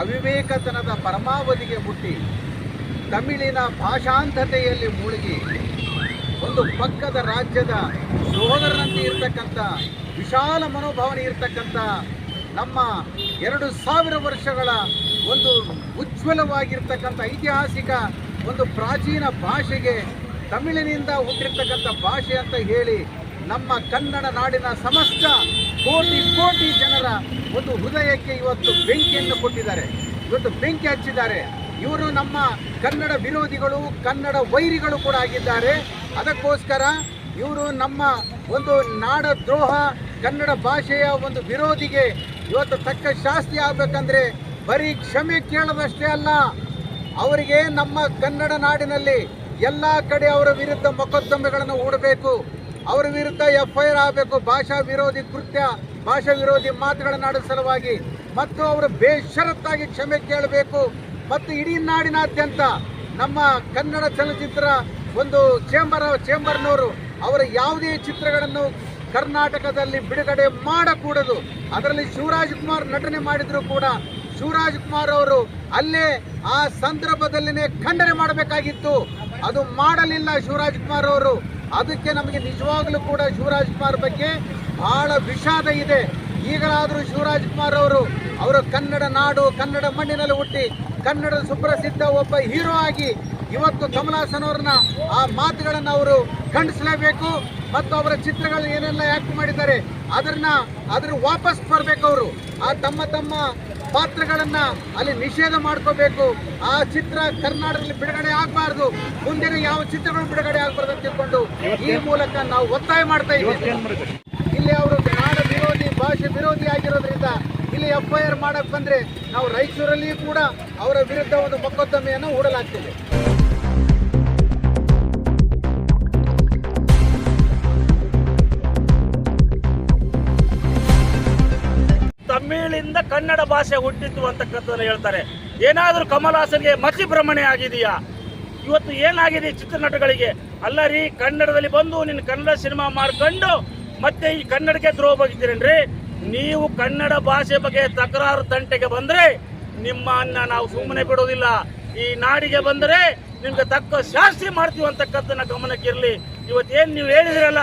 ಅವಿವೇಕತನದ ಪರಮಾವಧಿಗೆ ಮುಟ್ಟಿ ತಮಿಳಿನ ಭಾಷಾಂಧತೆಯಲ್ಲಿ ಮುಳುಗಿ ಒಂದು ಪಕ್ಕದ ರಾಜ್ಯದ ಸಹೋದರನಂತೆ ಇರತಕ್ಕಂಥ, ವಿಶಾಲ ಮನೋಭಾವನೆ ಇರತಕ್ಕಂಥ ನಮ್ಮ ಎರಡು ಸಾವಿರ ವರ್ಷಗಳ ಒಂದು ಉಜ್ವಲವಾಗಿರ್ತಕ್ಕಂಥ ಐತಿಹಾಸಿಕ ಒಂದು ಪ್ರಾಚೀನ ಭಾಷೆಗೆ ತಮಿಳಿನಿಂದ ಹುಟ್ಟಿರ್ತಕ್ಕಂಥ ಭಾಷೆ ಅಂತ ಹೇಳಿ ನಮ್ಮ ಕನ್ನಡ ನಾಡಿನ ಸಮಸ್ತ ಕೋಟಿ ಕೋಟಿ ಜನರ ಒಂದು ಹೃದಯಕ್ಕೆ ಇವತ್ತು ಬೆಂಕಿಯನ್ನು ಕೊಟ್ಟಿದ್ದಾರೆ. ಇವತ್ತು ಬೆಂಕಿ ಹಚ್ಚಿದ್ದಾರೆ. ಇವರು ನಮ್ಮ ಕನ್ನಡ ವಿರೋಧಿಗಳು, ಕನ್ನಡ ವೈರಿಗಳು ಕೂಡ ಆಗಿದ್ದಾರೆ. ಅದಕ್ಕೋಸ್ಕರ ಇವರು ನಮ್ಮ ಒಂದು ನಾಡ ದ್ರೋಹ ಕನ್ನಡ ಭಾಷೆಯ ಒಂದು ವಿರೋಧಿಗೆ ಇವತ್ತು ತಕ್ಕ ಶಾಸ್ತಿ ಆಗಬೇಕಂದ್ರೆ ಬರೀ ಕ್ಷಮೆ ಕೇಳದಷ್ಟೇ ಅಲ್ಲ, ಅವರಿಗೆ ನಮ್ಮ ಕನ್ನಡ ನಾಡಿನಲ್ಲಿ ಎಲ್ಲ ಕಡೆ ಅವರ ವಿರುದ್ಧ ಮೊಕದ್ದಮೆಗಳನ್ನು ಹೂಡಬೇಕು. ಅವರ ವಿರುದ್ಧ ಎಫ್ ಐ ಆರ್ ಆಗಬೇಕು. ಭಾಷಾ ವಿರೋಧಿ ಕೃತ್ಯ, ಭಾಷಾ ವಿರೋಧಿ ಮಾತುಗಳನ್ನಾಡುವ ಸಲುವಾಗಿ. ಮತ್ತು ಅವರು ಬೇಷರತ್ತಾಗಿ ಕ್ಷಮೆ ಕೇಳಬೇಕು. ಮತ್ತು ಇಡೀ ನಾಡಿನಾದ್ಯಂತ ನಮ್ಮ ಕನ್ನಡ ಚಲನಚಿತ್ರ ಒಂದು ಚೇಂಬರ್, ಚೇಂಬರ್ನವರು ಅವರ ಯಾವುದೇ ಚಿತ್ರಗಳನ್ನು ಕರ್ನಾಟಕದಲ್ಲಿ ಬಿಡುಗಡೆ ಮಾಡಕೂಡದು. ಅದರಲ್ಲಿ ಶಿವರಾಜ್ ಕುಮಾರ್ ನಟನೆ ಮಾಡಿದರೂ ಕೂಡ. ಶಿವರಾಜ್ ಕುಮಾರ್ ಅವರು ಅಲ್ಲೇ ಆ ಸಂದರ್ಭದಲ್ಲಿನೇ ಖಂಡನೆ ಮಾಡಬೇಕಾಗಿತ್ತು. ಅದು ಮಾಡಲಿಲ್ಲ ಶಿವರಾಜ್ ಕುಮಾರ್ ಅವರು. ಅದಕ್ಕೆ ನಮಗೆ ನಿಜವಾಗ್ಲೂ ಕೂಡ ಶಿವರಾಜ್ ಕುಮಾರ್ ಬಗ್ಗೆ ಬಹಳ ವಿಷಾದ ಇದೆ. ಈಗಲಾದರೂ ಶಿವರಾಜ್ ಕುಮಾರ್ ಅವರು ಅವರು ಕನ್ನಡ ನಾಡು, ಕನ್ನಡ ಮಣ್ಣಿನಲ್ಲಿ ಹುಟ್ಟಿ ಕನ್ನಡದ ಸುಪ್ರಸಿದ್ಧ ಒಬ್ಬ ಹೀರೋ ಆಗಿ ಇವತ್ತು ಕಮಲಾಸನ್ ಅವ್ರನ್ನ ಆ ಮಾತುಗಳನ್ನು ಅವರು ಖಂಡಿಸಲೇಬೇಕು. ಮತ್ತು ಅವರ ಚಿತ್ರಗಳು ಏನೆಲ್ಲ ಆಕ್ಟ್ ಮಾಡಿದ್ದಾರೆ, ಅದನ್ನ ಅದ್ರ ವಾಪಸ್ ಬರಬೇಕು ಅವರು. ಆ ತಮ್ಮ ತಮ್ಮ ಪಾತ್ರಗಳನ್ನ ಅಲ್ಲಿ ನಿಷೇಧ ಮಾಡ್ಕೋಬೇಕು. ಆ ಚಿತ್ರ ಕರ್ನಾಟಕದಲ್ಲಿ ಬಿಡುಗಡೆ ಆಗಬಾರ್ದು. ಮುಂದಿನ ಯಾವ ಚಿತ್ರಗಳು ಬಿಡುಗಡೆ ಆಗಬಾರ್ದು ಅಂತ ತಿಳ್ಕೊಂಡು ಈ ಮೂಲಕ ನಾವು ಒತ್ತಾಯ ಮಾಡ್ತಾ ಇದ್ದೀವಿ. ಇಲ್ಲಿ ಅವರು ನಾಡ ವಿರೋಧಿ ಭಾಷೆ ವಿರೋಧಿ ಆಗಿರೋದ್ರಿಂದ ಇಲ್ಲಿ ಎಫ್ ಐ ಆರ್ ಮಾಡಕ್ ಬಂದ್ರೆ ನಾವು ರಾಯಚೂರಲ್ಲಿ ಕೂಡ ಅವರ ವಿರುದ್ಧ ಒಂದು ಮೊಕದ್ದಮೆಯನ್ನು ಹೂಡಲಾಗ್ತಿದೆ. ಭಾಷೆ ಹುಟ್ಟಿತ್ತು ಅಂತಕ್ಕಂಥದ್ದನ್ನು ಹೇಳ್ತಾರೆ. ಏನಾದರೂ ಕಮಲ್ ಹಾಸನ್ಗೆ ಮತಿ ಭ್ರಮಣೆ ಆಗಿದೆಯಾ? ಇವತ್ತು ಏನಾಗಿದೆ ಚಿತ್ರನಟಗಳಿಗೆ? ಅಲ್ಲ ರೀ ಕನ್ನಡದಲ್ಲಿ ಬಂದು ನಿನ್ನ ಕನ್ನಡ ಸಿನಿಮಾ ಮಾಡ್ಕೊಂಡು ಮತ್ತೆ ಈ ಕನ್ನಡಕ್ಕೆ ದ್ರೋಹ ಬಗ್ತೀರೇನ್ರಿ ನೀವು ಕನ್ನಡ ಭಾಷೆ ಬಗ್ಗೆ ತಕರಾರು ತಂಟೆಗೆ ಬಂದ್ರೆ ನಿಮ್ಮನ್ನ ನಾವು ಸುಮ್ಮನೆ ಬಿಡೋದಿಲ್ಲ. ಈ ನಾಡಿಗೆ ಬಂದರೆ ನಿಮ್ಗೆ ತಕ್ಕ ಶಾಸ್ತಿ ಮಾಡ್ತೀವಿ ಅಂತಕ್ಕಂಥನ್ನ ಗಮನಕ್ಕಿರಲಿ. ಇವತ್ತೇನು ನೀವು ಹೇಳಿದಿರಲ್ಲ,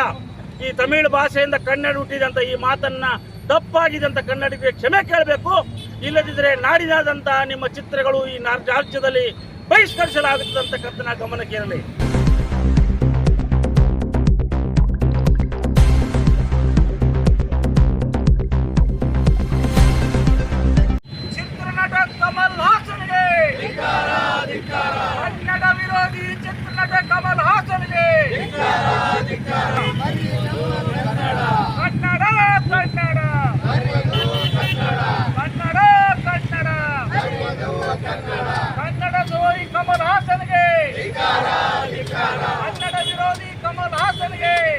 ಈ ತಮಿಳು ಭಾಷೆಯಿಂದ ಕನ್ನಡ ಹುಟ್ಟಿದಂತ ಈ ಮಾತನ್ನ ತಪ್ಪಾಗಿದೆ ಅಂತ ಕನ್ನಡಿಗರಿಗೆ ಕ್ಷಮೆ ಕೇಳಬೇಕು. ಇಲ್ಲದಿದ್ದರೆ ನಾಡಿದಾದಂತಹ ನಿಮ್ಮ ಚಿತ್ರಗಳು ಈ ರಾಜ್ಯದಲ್ಲಿ ಬಹಿಷ್ಕರಿಸಲಾಗುತ್ತದೆ ಅಂತಕ್ಕಂಥ ಗಮನಕ್ಕೆ ಇರಲಿ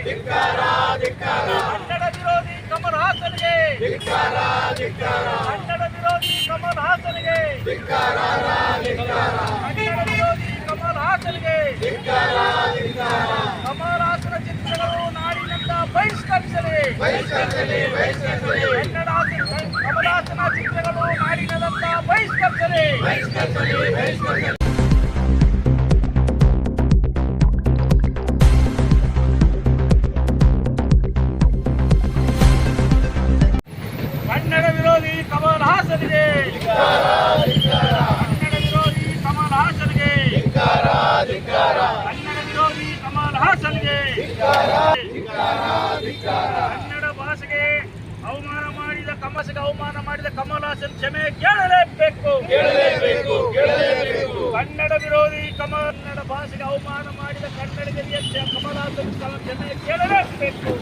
ಹಾಸನ್ಗೆ ಕನ್ನಡ ವಿರೋಧಿ ಕಮಲ್ ಹಾಸನ್ಗೆ ಕನ್ನಡ ವಿರೋಧಿ ಕಮಲ್ ಹಾಸನ್ಗೆ ಕನ್ನಡ ವಿರೋಧಿ ಕಮಲ್ ಹಾಸನ್ಗೆ ಕಮಲ್ ಹಾಸನ ಚಿತ್ರಗಳು ನಾಡಿನಿಂದ ಬಹಿಷ್ಕರಿಸಲಿ ಕನ್ನಡ ಕಮಲ್ ಹಾಸನ ಚಿತ್ರಗಳು ನಾಡಿನದಂತ ಬಹಿಷ್ಕರಿಸಲಿ ಕನ್ನಡ ಕನ್ನಡ ವಿರೋಧಿ ಕಮಲ್ ಹಾಸನ್ಗೆ ಕನ್ನಡ ವಿರೋಧಿ ಕಮಲ್ ಹಾಸನ್ಗೆ ಕನ್ನಡ ಭಾಷೆಗೆ ಅವಮಾನ ಮಾಡಿದ ಕಮಸಿಗೆ ಅವಮಾನ ಮಾಡಿದ ಕಮಲ್ ಹಾಸನ್ ಕ್ಷಮೆ ಕೇಳಲೇಬೇಕು. ಕನ್ನಡ ವಿರೋಧಿ ಕಮಲ್ ಕನ್ನಡ ಭಾಷೆಗೆ ಅವಮಾನ ಮಾಡಿದ ಕನ್ನಡಿಗರಿಗೆ ಕಮಲ್ ಹಾಸನ್ ಕ್ಷಮೆ ಕೇಳಲೇಬೇಕು.